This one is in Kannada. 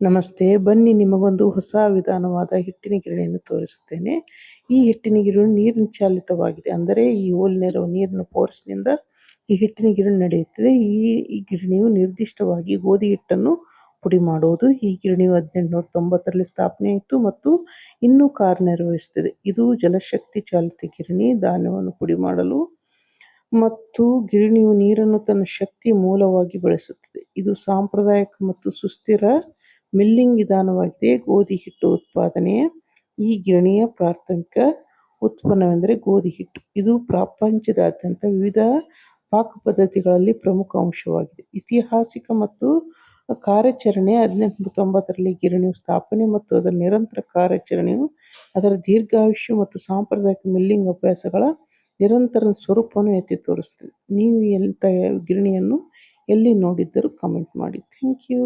ನಮಸ್ತೆ, ಬನ್ನಿ ನಿಮಗೊಂದು ಹೊಸ ವಿಧಾನವಾದ ಹಿಟ್ಟಿನ ಗಿರಣಿಯನ್ನು ತೋರಿಸುತ್ತೇನೆ. ಈ ಹಿಟ್ಟಿನ ಗಿರಣಿ ನೀರಿನ ಚಾಲಿತವಾಗಿದೆ. ಅಂದರೆ ಈ ಹೋಲಿನಿರುವ ನೀರಿನ ಫೋರ್ಸ್ನಿಂದ ಈ ಹಿಟ್ಟಿನ ಗಿರಣಿ ನಡೆಯುತ್ತದೆ. ಈ ಈ ಗಿರಣಿಯು ನಿರ್ದಿಷ್ಟವಾಗಿ ಗೋಧಿ ಹಿಟ್ಟನ್ನು ಪುಡಿ ಮಾಡುವುದು ಈ ಗಿರಣಿಯು ಹದಿನೆಂಟುನೂರ ತೊಂಬತ್ತರಲ್ಲಿ ಸ್ಥಾಪನೆ ಆಯಿತು ಮತ್ತು ಇನ್ನೂ ಕಾರ್ಯನಿರ್ವಹಿಸುತ್ತದೆ ಇದು ಜಲಶಕ್ತಿ ಚಾಲಿತ ಗಿರಣಿ, ಧಾನ್ಯವನ್ನು ಪುಡಿ ಮಾಡಲು ಮತ್ತು ಗಿರಣಿಯು ನೀರನ್ನು ತನ್ನ ಶಕ್ತಿ ಮೂಲವಾಗಿ ಬಳಸುತ್ತದೆ. ಇದು ಸಾಂಪ್ರದಾಯಿಕ ಮತ್ತು ಸುಸ್ಥಿರ ಮಿಲ್ಲಿಂಗ್ ವಿಧಾನವಾಗಿದೆ. ಗೋಧಿ ಹಿಟ್ಟು ಉತ್ಪಾದನೆಯ ಈ ಗಿರಣಿಯ ಪ್ರಾಥಮಿಕ ಉತ್ಪನ್ನವೆಂದರೆ ಗೋಧಿ ಹಿಟ್ಟು. ಇದು ಪ್ರಪಂಚದಾದ್ಯಂತ ವಿವಿಧ ಪಾಕ ಪದ್ಧತಿಗಳಲ್ಲಿ ಪ್ರಮುಖ ಅಂಶವಾಗಿದೆ. ಐತಿಹಾಸಿಕ ಮತ್ತು ಕಾರ್ಯಾಚರಣೆ ಹದಿನೆಂಟುನೂರ ತೊಂಬತ್ತರಲ್ಲಿ ಗಿರಣಿಯು ಸ್ಥಾಪನೆ ಮತ್ತು ಅದರ ನಿರಂತರ ಕಾರ್ಯಾಚರಣೆಯು ಅದರ ದೀರ್ಘಾಯುಷ್ಯ ಮತ್ತು ಸಾಂಪ್ರದಾಯಿಕ ಮಿಲ್ಲಿಂಗ್ ಅಭ್ಯಾಸಗಳ ನಿರಂತರ ಸ್ವರೂಪವನ್ನು ಎತ್ತಿ ತೋರಿಸ್ತದೆ ನೀವು ಎಂಥ ಗಿರಣಿಯನ್ನು ಎಲ್ಲಿ ನೋಡಿದ್ದರೂ ಕಮೆಂಟ್ ಮಾಡಿ. Thank you.